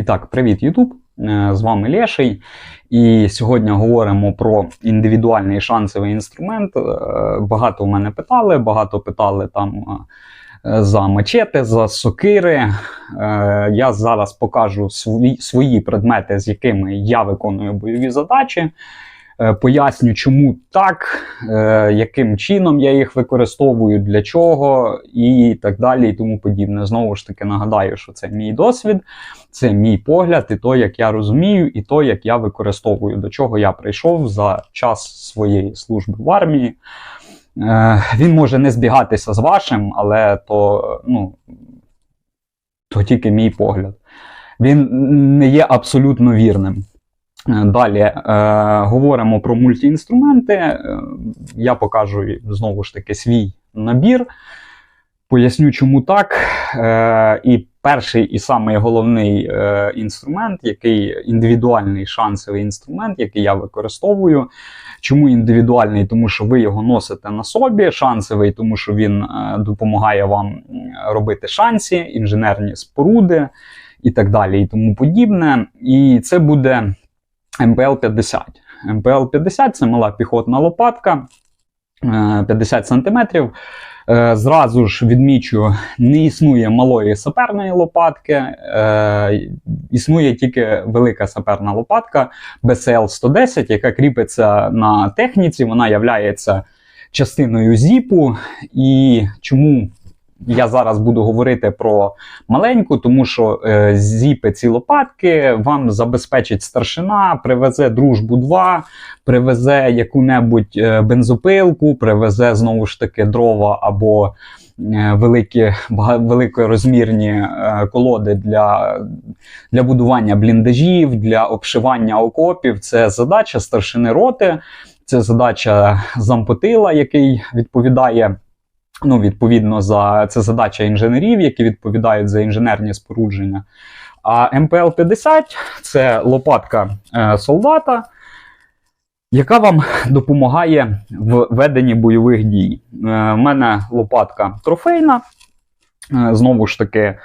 І так, привіт, Ютуб! Е, З вами Леший. І сьогодні говоримо про індивідуальний шансовий інструмент. Е, Багато в мене питали, багато питали там е, за мачети, за сокири. Я зараз покажу свої, предмети, з якими я виконую бойові задачі. Поясню, чому так, яким чином я їх використовую, для чого і так далі, і тому подібне. Знову ж таки нагадаю, що це мій досвід, це мій погляд, і то, як я розумію, і то, як я використовую, до чого я прийшов за час своєї служби в армії. Е, Він може не збігатися з вашим, але то, ну, то тільки мій погляд. Він не є абсолютно вірним. Е, Далі е, говоримо про мультіінструменти. Е, Я покажу знову ж таки свій набір. Поясню, чому так. Е, і перший і самий головний е, інструмент, який індивідуальний шансовий інструмент, який я використовую. Чому індивідуальний? Тому що ви його носите на собі. Шансовий, тому що він е, допомагає вам робити шансі, інженерні споруди і так далі, і тому подібне. І це буде МПЛ-50. МПЛ-50 це мала піхотна лопатка е, 50 см. Е, Зразу ж відмічу, не існує малої саперної лопатки, е, існує тільки велика саперна лопатка BCL-110, яка кріпиться на техніці, вона являється частиною зіпу. І чому я зараз буду говорити про маленьку, тому що е, зіпи ці лопатки вам забезпечить старшина, привезе дружбу 2, привезе яку-небудь е, бензопилку, привезе знову ж таки дрова або е, великі, великорозмірні е, колоди для, для будування бліндажів, для обшивання окопів. Це задача старшини роти, це задача зампотила, який відповідає. Ну, відповідно, за це задача інженерів, які відповідають за інженерні спорудження. А МПЛ-50 це лопатка е, солдата, яка вам допомагає в веденні бойових дій. Е, в мене лопатка трофейна. Е, знову ж таки,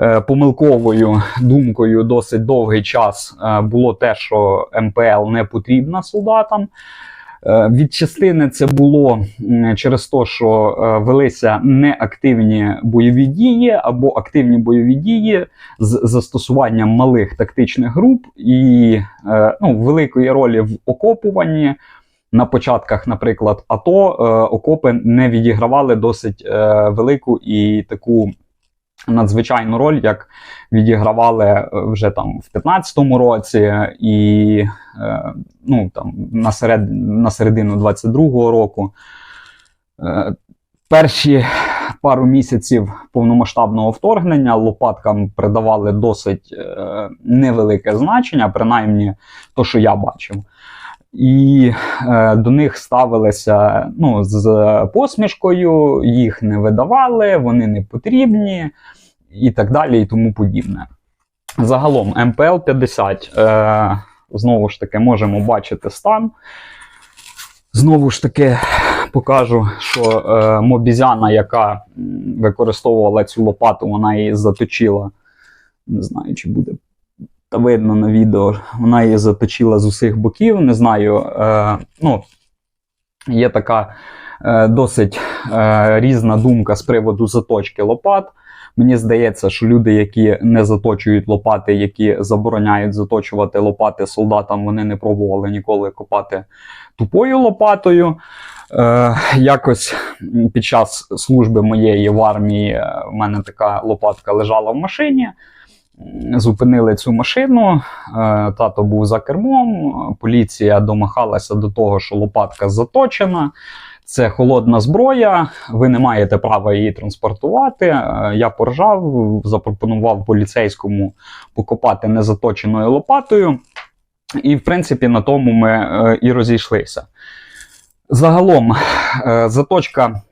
е, помилковою думкою досить довгий час е, було те, що МПЛ не потрібна солдатам. Е, Від частини це було через те, що е, велися неактивні бойові дії або активні бойові дії з застосуванням малих тактичних груп і е, ну, великої ролі в окопуванні. На початках, наприклад, АТО окопи не відігравали досить велику і таку надзвичайну роль, як відігравали е, вже там в 15-му році і е, ну, там, на, серед, на середину 22-го року. Е, перші пару місяців повномасштабного вторгнення лопаткам придавали досить невелике значення, принаймні то, що я бачив. І е, до них ставилися ну, з посмішкою, їх не видавали, вони не потрібні і так далі, і тому подібне. Загалом МПЛ 50. Е, знову ж таки, можемо бачити стан. Знову ж таки, покажу, що е, мобізяна, яка використовувала цю лопату, вона її заточила. Не знаю, чи буде та видно на відео. Вона її заточила з усіх боків. Не знаю. Е, ну, є така е, досить е, різна думка з приводу заточки лопат. Мені здається, що люди, які не заточують лопати, які забороняють заточувати лопати солдатам, вони не пробували ніколи копати тупою лопатою. Е, якось під час служби моєї в армії е, в мене така лопатка лежала в машині. Зупинили цю машину, е, тато був за кермом, поліція домахалася до того, що лопатка заточена. Це холодна зброя, ви не маєте права її транспортувати. Е, Я поржав, запропонував поліцейському покопати незаточеною лопатою. І, в принципі, на тому ми е, і розійшлися. Загалом, заточка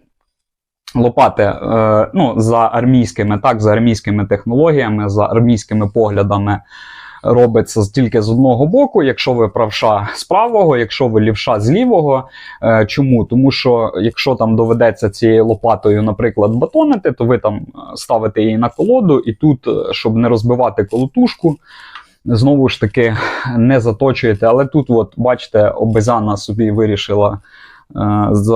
лопати е, ну, за армійськими, так, за армійськими технологіями, за армійськими поглядами. робиться тільки з одного боку. Якщо ви правша з правого, якщо ви лівша з лівого. Е, Чому? Тому що якщо там доведеться цією лопатою, наприклад, батонити, то ви там е, ставите її на колоду, і тут, щоб не розбивати колотушку, знову ж таки не заточуєте. Але тут, от, бачите, обезяна собі вирішила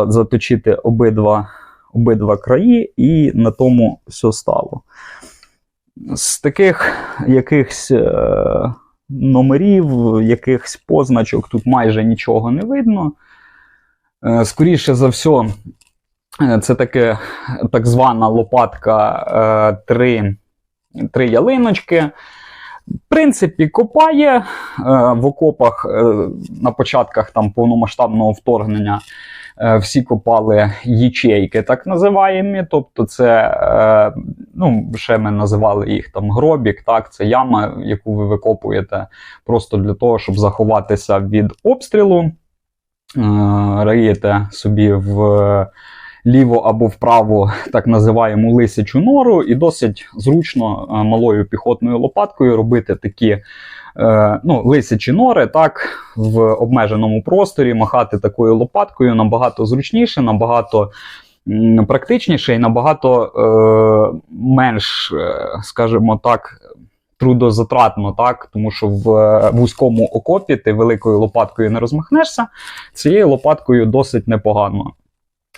заточити обидва, обидва краї, і на тому все стало. З таких якихось е, номерів, якихось позначок тут майже нічого не видно. Е, Скоріше за все, це таке так звана лопатка е, три, три ялиночки. В принципі, копає е, в окопах е, на початках там повномасштабного вторгнення. е, Всі копали ячейки, так називаємо. Тобто, це е, ну, ще ми називали їх там гробік, так, це яма, яку ви викопуєте просто для того, щоб заховатися від обстрілу. Е, Риєте собі в ліво або вправо так називаємо лисячу нору, і досить зручно е, малою піхотною лопаткою робити такі е, ну, лисячі нори так, в обмеженому просторі, махати такою лопаткою набагато зручніше, набагато практичніше і набагато е, менш, е, скажімо так, трудозатратно, так, тому що в вузькому окопі ти великою лопаткою не розмахнешся, цією лопаткою досить непогано.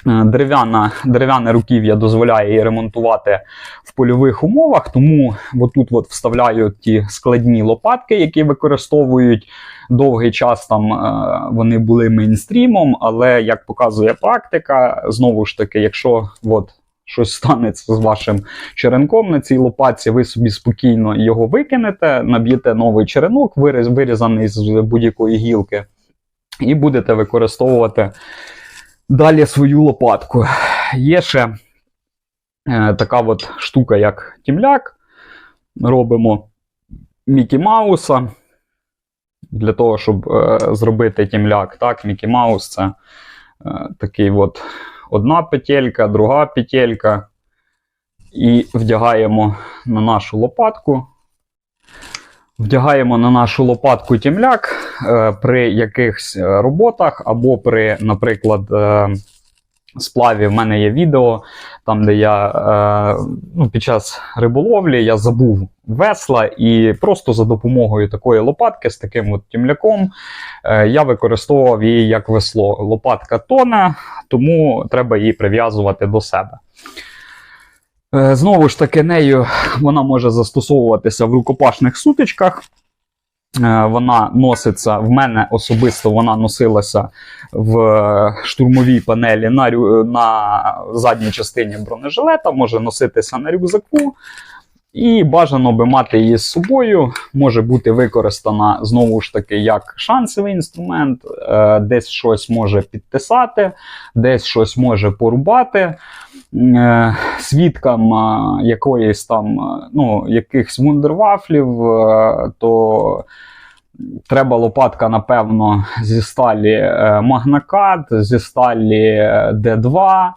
Е, Дерев'яна, дерев'яне руків'я дозволяє її ремонтувати в польових умовах, тому отут от вставляю ті складні лопатки, які використовують довгий час. Там е, вони були мейнстрімом, але як показує практика, знову ж таки, якщо от щось станеться з вашим черенком на цій лопатці, ви собі спокійно його викинете, наб'єте новий черенок, вирізаний з будь-якої гілки, і будете використовувати далі свою лопатку. Є ще е, така от штука, як тімляк. Робимо Мікі Мауса. Для того, щоб е, зробити тімляк. Так, Мікі Маус це е, такий от одна петелька, друга петелька. І вдягаємо на нашу лопатку. Вдягаємо на нашу лопатку тімляк е, при якихось е, роботах, або при, наприклад, е, сплаві. В мене є відео, там, де я ну, під час риболовлі я забув весла, і просто за допомогою такої лопатки з таким от тімляком я використовував її як весло. Лопатка тоне, тому треба її прив'язувати до себе. Е, Знову ж таки, нею вона може застосовуватися в рукопашних сутичках. Е, Вона носиться в мене особисто вона носилася в штурмовій панелі на, на задній частині бронежилета, може носитися на рюкзаку. І бажано би мати її з собою, може бути використана знову ж таки як шансовий інструмент, е, десь щось може підтисати, десь щось може порубати. Е, Свідкам якоїсь там, е, ну, якихось вундервафлів, е, то треба лопатка, напевно, зі сталі магнакат, зі сталі е, Д2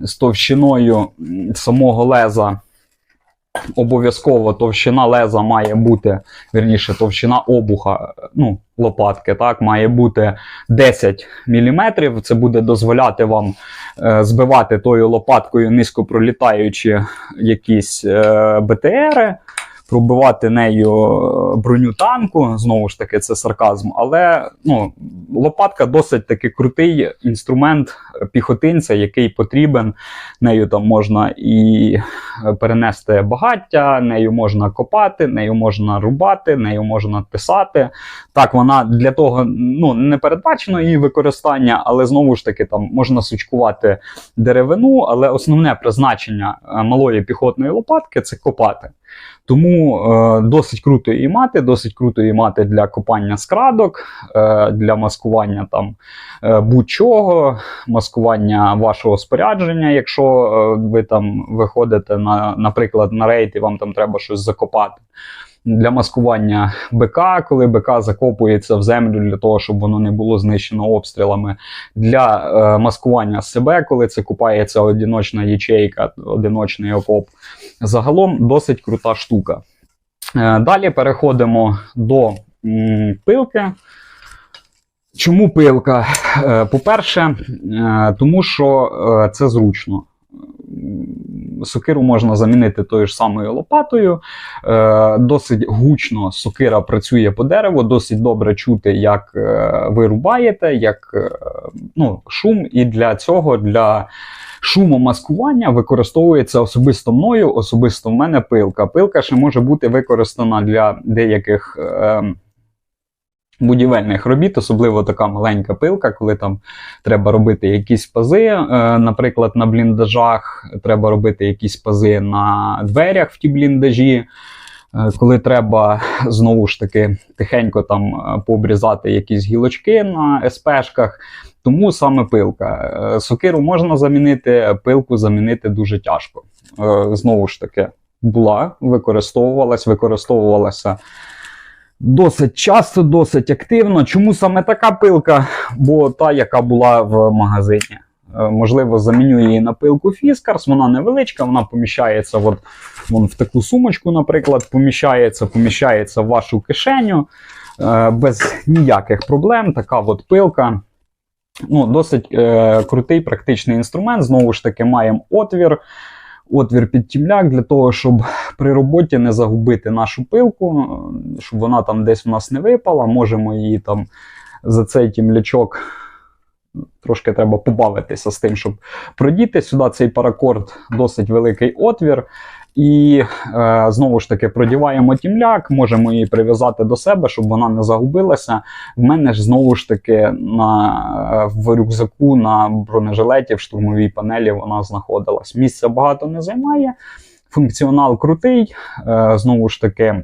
з товщиною самого леза. Обов'язково товщина леза має бути, вірніше, товщина обуха ну, лопатки, так, має бути 10 мм. Це буде дозволяти вам е, збивати тою лопаткою, низько пролітаючи якісь е, БТРи, пробивати нею е, броню танку. Знову ж таки, це сарказм. Але ну, лопатка досить таки крутий інструмент піхотинця, який потрібен. Нею там можна і перенести багаття, нею можна копати, нею можна рубати, нею можна писати. Так, вона для того ну, не передбачено її використання, але знову ж таки там можна сучкувати деревину, але основне призначення е, малої піхотної лопатки це копати. Тому е, досить круто її мати, досить круто її мати для копання скрадок, е, для маскування там е, будь-чого, маскування вашого спорядження, якщо е, ви там виходите на, наприклад, на рейд і вам там треба щось закопати. Для маскування БК, коли БК закопується в землю для того, щоб воно не було знищено обстрілами, для е, маскування себе, коли це купається одиночна ячейка, одиночний окоп. Загалом досить крута штука. Е, Далі переходимо до пилки. Чому пилка? Е, По-перше, е, тому що це зручно. Сокиру можна замінити тою ж самою лопатою. Досить гучно сокира працює по дереву, досить добре чути, як ви рубаєте, як ну, шум. І для цього, для шумомаскування, використовується особисто мною, особисто в мене пилка. Пилка ще може бути використана для деяких. Е, будівельних робіт, особливо така маленька пилка, коли там треба робити якісь пази, е, наприклад, на бліндажах, треба робити якісь пази на дверях в ті бліндажі. е, Коли треба знову ж таки тихенько там е, пообрізати якісь гілочки на СПшках, тому саме пилка. Е, Сокиру можна замінити, пилку замінити дуже тяжко. Е, Знову ж таки, була, використовувалась, використовувалася досить часто, досить активно. Чому саме така пилка? Бо та, яка була в магазині. Е, Можливо, заміню її на пилку Фіскарс. Вона невеличка, вона поміщається от, вон в таку сумочку, наприклад, поміщається, поміщається в вашу кишеню е, без ніяких проблем. Така от пилка. Ну, Досить е, крутий практичний інструмент. Знову ж таки, маємо отвір. Отвір під тімляк для того, щоб при роботі не загубити нашу пилку, щоб вона там десь у нас не випала. Можемо її там за цей тімлячок трошки треба побавитися з тим, щоб продіти. Сюди цей паракорд досить великий отвір. І е, знову ж таки продіваємо тімляк, можемо її прив'язати до себе, щоб вона не загубилася. В мене ж знову ж таки на, в рюкзаку на бронежилеті в штурмовій панелі вона знаходилась. Місця багато не займає. Функціонал крутий. Е, знову ж таки,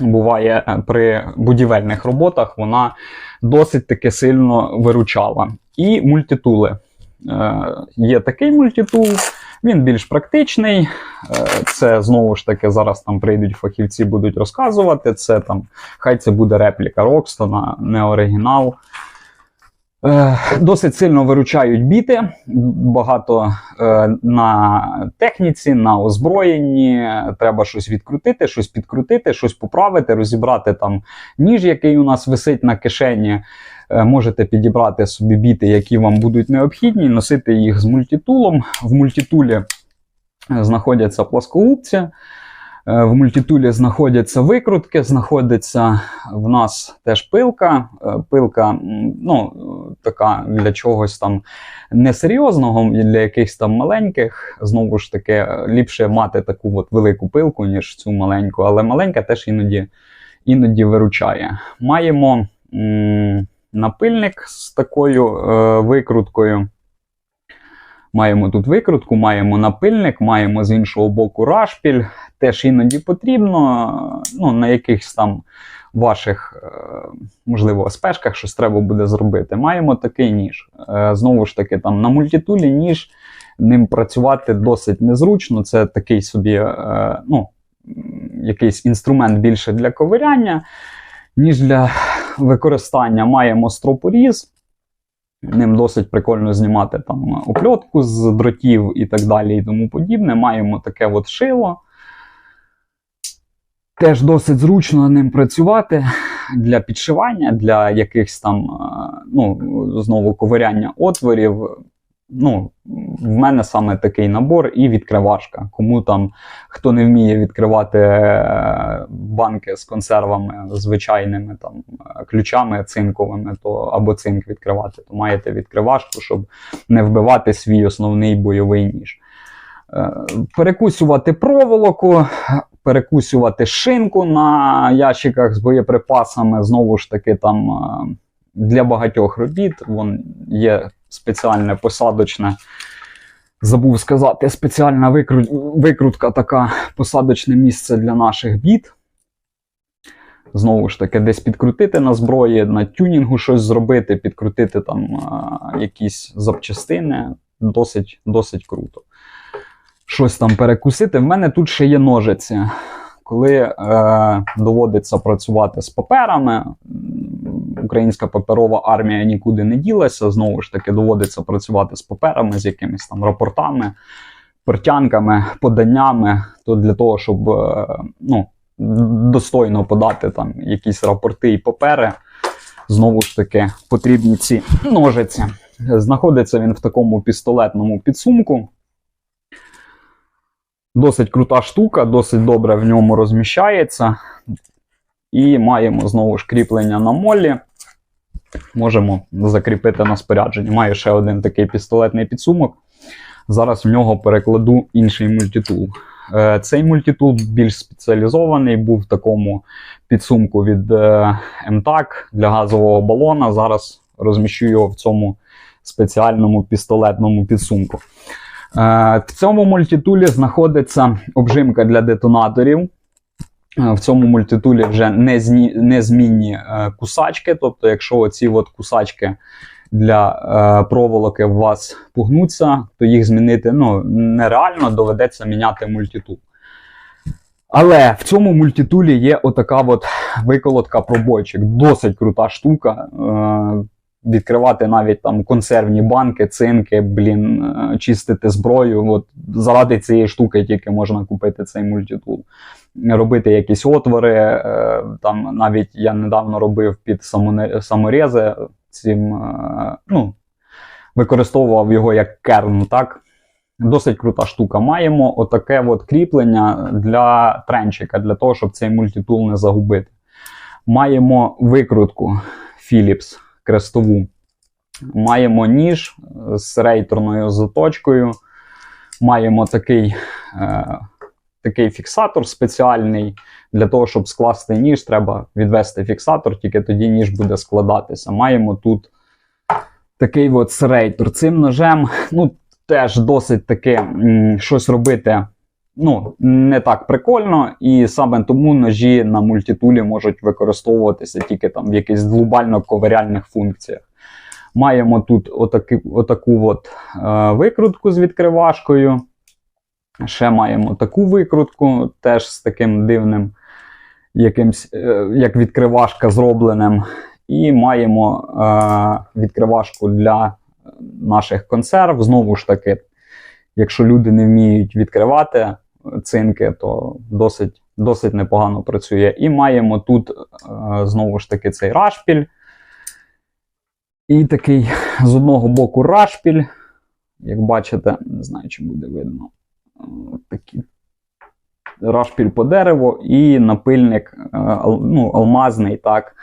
буває е, при будівельних роботах вона досить таки сильно виручала. І мультитули. Є такий мультитул, він більш практичний. Е, Це знову ж таки зараз там прийдуть фахівці, будуть розказувати. Це там, хай це буде репліка Рокстона, не оригінал. Е, Досить сильно виручають біти, багато е, на техніці, на озброєнні. Треба щось відкрутити, щось підкрутити, щось поправити, розібрати там ніж, який у нас висить на кишені. Е, Можете підібрати собі біти, які вам будуть необхідні, носити їх з мультитулом. В мультитулі е, знаходяться плоскогубці. Е, В мультитулі знаходяться викрутки, знаходиться в нас теж пилка. Пилка, ну, така для чогось там несерйозного, для якихось там маленьких. Знову ж таки, ліпше мати таку от велику пилку, ніж цю маленьку, але маленька теж іноді, іноді виручає. Маємо напильник з такою е, викруткою. Маємо тут викрутку, маємо напильник, маємо з іншого боку рашпіль. Теж іноді потрібно. Ну, на якихось там ваших, е, можливо, спешках щось треба буде зробити. Маємо такий ніж. Е, Знову ж таки, там на мультитулі ніж ним працювати досить незручно. Це такий собі, е, ну, якийсь інструмент більше для ковиряння, ніж для використання. Маємо стропоріз. Ним досить прикольно знімати там опльотку з дротів і так далі, і тому подібне. Маємо таке от шило. Теж досить зручно ним працювати для підшивання, для якихось там, е, ну, знову ковиряння отворів. Ну, в мене саме такий набор і відкривашка. Кому там хто не вміє відкривати е, банки з консервами звичайними там е, ключами цинковими, то або цинк відкривати, то маєте відкривашку, щоб не вбивати свій основний бойовий ніж. Е, Перекусювати проволоку, перекусювати шинку на ящиках з боєприпасами. Знову ж таки, там для багатьох робіт вон є спеціальне посадочне. Забув сказати, спеціальна викру- викрутка, така посадочне місце для наших біт. Знову ж таки, десь підкрутити на зброї, на тюнінгу щось зробити, підкрутити там е, якісь запчастини. Досить, досить круто. Щось там перекусити. В мене тут ще є ножиці. Коли е, доводиться працювати з паперами, українська паперова армія нікуди не ділася. Знову ж таки, доводиться працювати з паперами, з якимись там рапортами, портянками, поданнями. То для того, щоб е, ну, достойно подати там якісь рапорти і папери. Знову ж таки, потрібні ці ножиці. Знаходиться він в такому пістолетному підсумку. Досить крута штука, досить добре в ньому розміщається. І маємо знову ж кріплення на молі. Можемо закріпити на спорядженні. Маю ще один такий пістолетний підсумок. Зараз в нього перекладу інший мультитул. Е, Цей мультитул більш спеціалізований, був в такому підсумку від е, МТАК для газового балона. Зараз розміщу його в цьому спеціальному пістолетному підсумку. Е, В цьому мультитулі знаходиться обжимка для детонаторів. Е, В цьому мультитулі вже незмінні е, кусачки. Тобто, якщо оці от кусачки для проволоки у вас погнуться, то їх змінити ну, нереально, доведеться міняти мультитул. Але в цьому мультитулі є отака от виколотка пробойчик. Досить крута штука. Відкривати навіть там консервні банки, цинки, блін, е, чистити зброю. От заради цієї штуки тільки можна купити цей мультитул. Робити якісь отвори. е, Там навіть я недавно робив під саморези цим, е, ну, використовував його як керн, так? Досить крута штука. Маємо отаке от кріплення для тренчика, для того, щоб цей мультитул не загубити. Маємо викрутку Philips крестову. Маємо ніж з рейторною заточкою. Маємо такий, е, такий фіксатор спеціальний. Для того, щоб скласти ніж, треба відвести фіксатор, тільки тоді ніж буде складатися. Маємо тут такий от серейтор. Цим ножем, ну, теж досить таки м, щось робити. Ну, не так прикольно, і саме тому ножі на мультитулі можуть використовуватися тільки там в якихось глобально ковиряльних функціях. Маємо тут отаки, отаку от, е, викрутку з відкривашкою. Ще маємо таку викрутку, теж з таким дивним, якимсь, е, як відкривашка зробленим. І маємо е, відкривашку для наших консерв. Знову ж таки, якщо люди не вміють відкривати цинки, то досить, досить непогано працює. І маємо тут е, знову ж таки цей рашпіль. І такий з одного боку рашпіль. Як бачите, не знаю, чи буде видно. Е, Такий рашпіль по дереву і напильник е, ну, алмазний, так,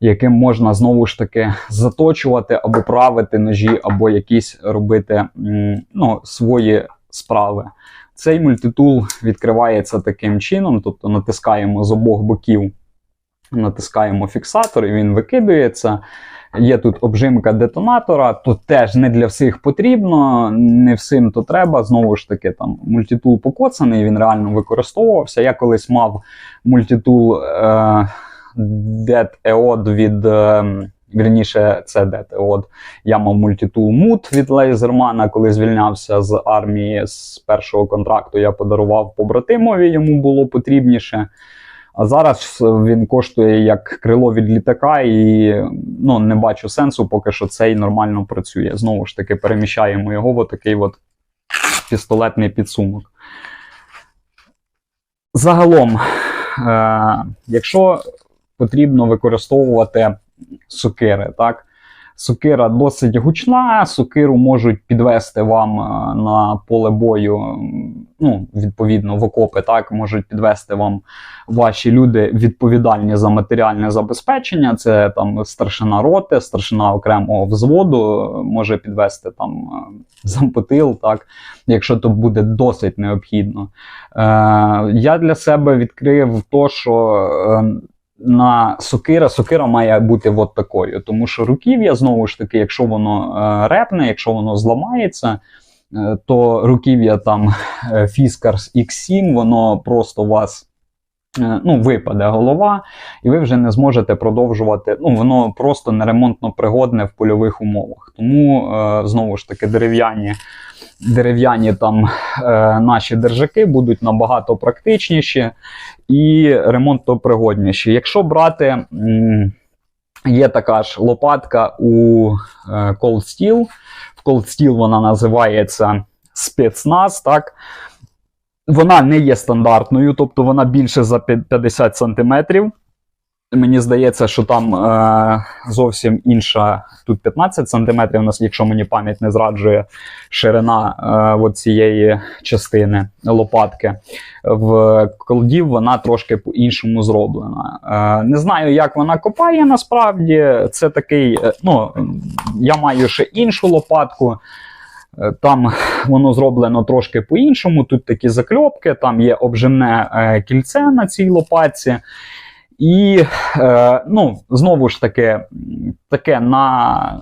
яким можна знову ж таки заточувати або правити ножі, або якісь робити ну, свої справи. Цей мультитул відкривається таким чином, тобто натискаємо з обох боків, натискаємо фіксатор, і він викидується. Є тут обжимка детонатора, то теж не для всіх потрібно, не всім то треба. Знову ж таки, там мультитул покоцаний, він реально використовувався. Я колись мав мультитул е, Dead EOD від. Е, Вірніше, це Dead EOD. Я мав мультитул Мут від Лейзермана, коли звільнявся з армії з першого контракту. Я подарував побратимові, йому було потрібніше. А зараз він коштує як крило від літака, і ну, не бачу сенсу, поки що цей нормально працює. Знову ж таки, переміщаємо його в такий от пістолетний підсумок. Загалом, е- якщо потрібно використовувати сокири, так? Сокира досить гучна, сокиру можуть підвести вам е, на поле бою, ну, відповідно, в окопи, так, можуть підвести вам ваші люди відповідальні за матеріальне забезпечення. Це там старшина роти, старшина окремого взводу, е, може підвести там е, зампотил, так, якщо то буде досить необхідно. Е, я для себе відкрив то, що. На сокира, сокира має бути от такою, тому що руків'я, знову ж таки, якщо воно е, репне, якщо воно зламається, е, то руків'я там е, Fiskars X7, воно просто вас ну, випаде голова, і ви вже не зможете продовжувати. Ну, воно просто неремонтно пригодне в польових умовах. Тому, е, знову ж таки, дерев'яні. Дерев'яні там е, наші держаки будуть набагато практичніші і ремонтопригодніші. Якщо брати, є така ж лопатка у е, Cold Steel. В Cold Steel вона називається спецназ, так? Вона не є стандартною, тобто вона більше за 50 сантиметрів. Мені здається, що там е, зовсім інша, тут 15 сантиметрів, у нас, якщо мені пам'ять не зраджує, ширина е, цієї частини лопатки. В колдів вона трошки по-іншому зроблена. Е, не знаю, як вона копає насправді. Це такий, е, ну, я маю ще іншу лопатку. Е, Там воно зроблено трошки по-іншому. Тут такі закльопки, там є обжимне е, кільце на цій лопатці. І е, ну, знову ж таки, таке на,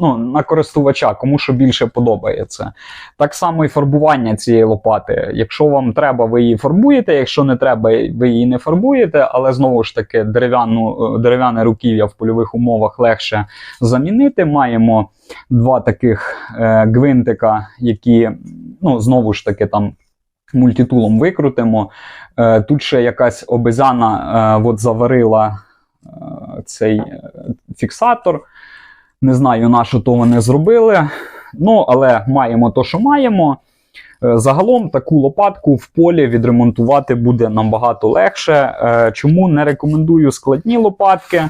ну, на користувача, кому що більше подобається. Так само і фарбування цієї лопати. Якщо вам треба, ви її фарбуєте, якщо не треба, ви її не фарбуєте, але знову ж таки, дерев'яну, е, дерев'яне руків'я в польових умовах легше замінити. Маємо два таких е, гвинтика, які ну, знову ж таки там мультитулом викрутимо. Е, тут ще якась обезяна е, от заварила цей фіксатор. Не знаю, на що то вони зробили. Ну, але маємо то, що маємо. Е, Загалом таку лопатку в полі відремонтувати буде набагато легше. Е, Чому не рекомендую складні лопатки?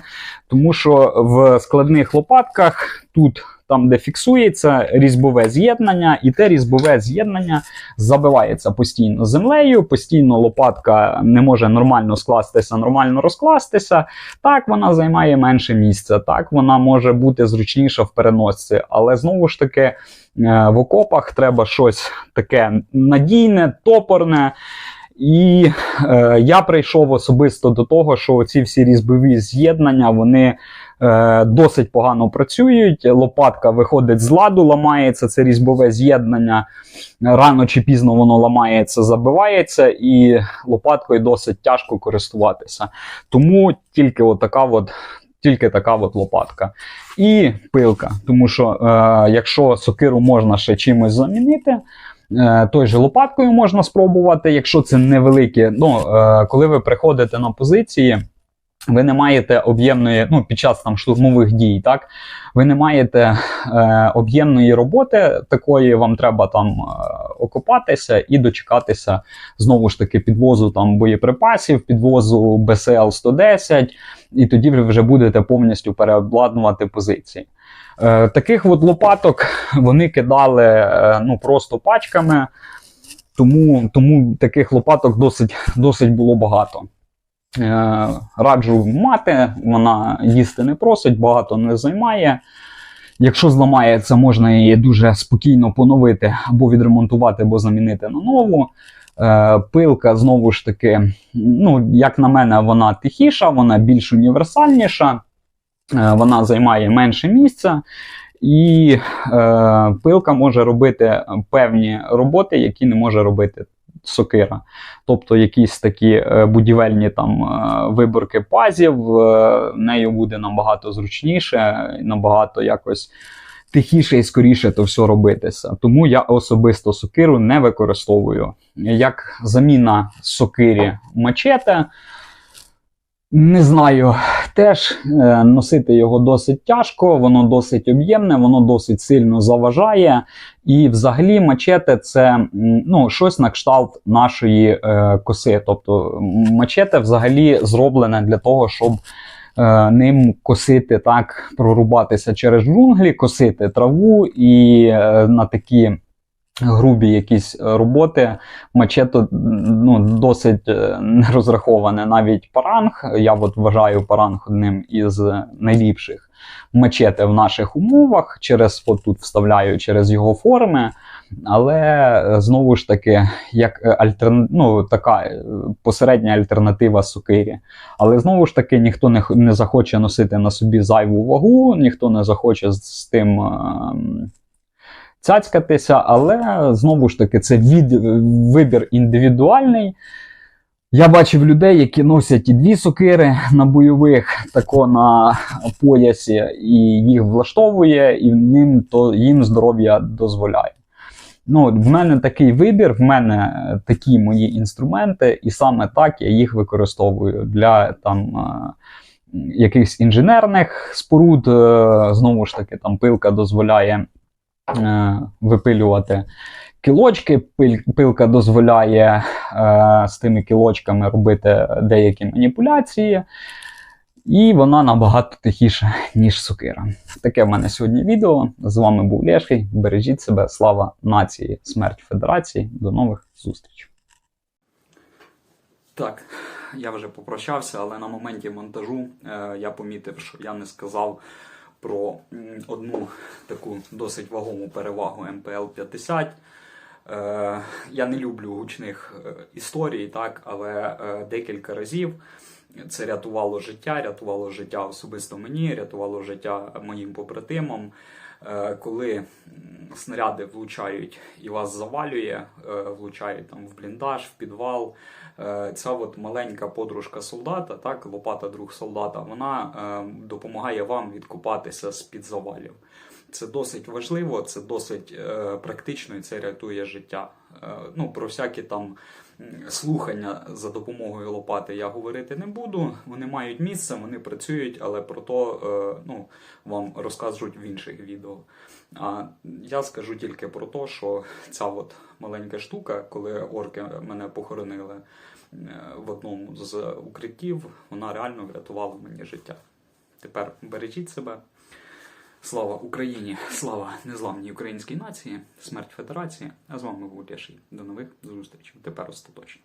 Тому що в складних лопатках тут, там, де фіксується різьбове з'єднання, і те різьбове з'єднання забивається постійно землею, постійно лопатка не може нормально скластися, нормально розкластися. Так, вона займає менше місця, так вона може бути зручніша в переносці, але знову ж таки. е, В окопах треба щось таке надійне, топорне. І е, я прийшов особисто до того, що ці всі різьбові з'єднання вони е, досить погано працюють. Лопатка виходить з ладу, ламається це різьбове з'єднання. Рано чи пізно воно ламається, забивається, і лопаткою досить тяжко користуватися. Тому тільки от така от, тільки така от лопатка. І пилка. Тому що е, якщо сокиру можна ще чимось замінити. Е, той же лопаткою можна спробувати, якщо це невеликі. Ну, е, коли ви приходите на позиції, ви не маєте об'ємної, ну, під час там штурмових дій, так, ви не маєте е, об'ємної роботи, такої вам треба там е, окопатися і дочекатися знову ж таки підвозу там боєприпасів, підвозу БСЛ 110, і тоді ви вже будете повністю переобладнувати позиції. Е, таких от лопаток вони кидали е, ну, просто пачками, тому, тому таких лопаток досить, досить було багато. Е, раджу мати, вона їсти не просить, багато не займає. Якщо зламається, можна її дуже спокійно поновити або відремонтувати, або замінити на нову. Пилка, знову ж таки, ну, як на мене, вона тихіша, вона більш універсальніша, вона займає менше місця. І е, пилка може робити певні роботи, які не може робити сокира. Тобто якісь такі е, будівельні там е, виборки пазів, е, нею буде набагато зручніше, набагато якось тихіше і скоріше то все робитися. Тому я особисто сокиру не використовую. Як заміна сокирі мачете, не знаю, теж е, носити його досить тяжко, воно досить об'ємне, воно досить сильно заважає. І взагалі мачете це ну, щось на кшталт нашої е, коси. Тобто мачете взагалі зроблене для того, щоб е, ним косити так, прорубатися через джунглі, косити траву і е, на такі. Грубі якісь е, роботи, мачето ну, досить е, не розраховане навіть паранг. Я от вважаю паранг одним із найліпших мачете в наших умовах. Через от тут вставляю через його форми. Але е, знову ж таки, як альтерна... ну, така посередня альтернатива сокирі. Але знову ж таки, ніхто не, не захоче носити на собі зайву вагу, ніхто не захоче з, з тим. Цяцькатися, але знову ж таки, це від, вибір індивідуальний. Я бачив людей, які носять і дві сокири на бойових, тако на поясі, і їх влаштовує, і їм, то, їм здоров'я дозволяє. Ну, в мене такий вибір, в мене е, такі мої інструменти, і саме так я їх використовую для там. е, Якихось інженерних споруд, е, знову ж таки, там пилка дозволяє випилювати кілочки. Пилка дозволяє е, з тими кілочками робити деякі маніпуляції. І вона набагато тихіша, ніж сокира. Таке в мене сьогодні відео. З вами був Лешкий. Бережіть себе, слава нації, смерть Федерації. До нових зустрічей. Так, я вже попрощався, але на моменті монтажу е, я помітив, що я не сказав про одну таку досить вагому перевагу МПЛ 50. Е, я не люблю гучних е, історій, так, але е, декілька разів це рятувало життя, рятувало життя особисто мені, рятувало життя моїм побратимам. Е, Коли снаряди влучають і вас завалює, е, влучають там в бліндаж, в підвал. е, Ця от маленька подружка солдата, так, лопата друг солдата, вона допомагає вам відкупатися з під завалів. Це досить важливо, це досить практично і це рятує життя. Ну, про всякі там слухання за допомогою лопати я говорити не буду. Вони мають місце, вони працюють, але про то е, ну, вам розкажуть в інших відео. А я скажу тільки про те, що ця от маленька штука, коли орки мене похоронили е, в одному з укриттів, вона реально врятувала мені життя. Тепер бережіть себе. Слава Україні! Слава незламній українській нації, смерть Федерації. А з вами був Леший. До нових зустрічей. Тепер остаточно.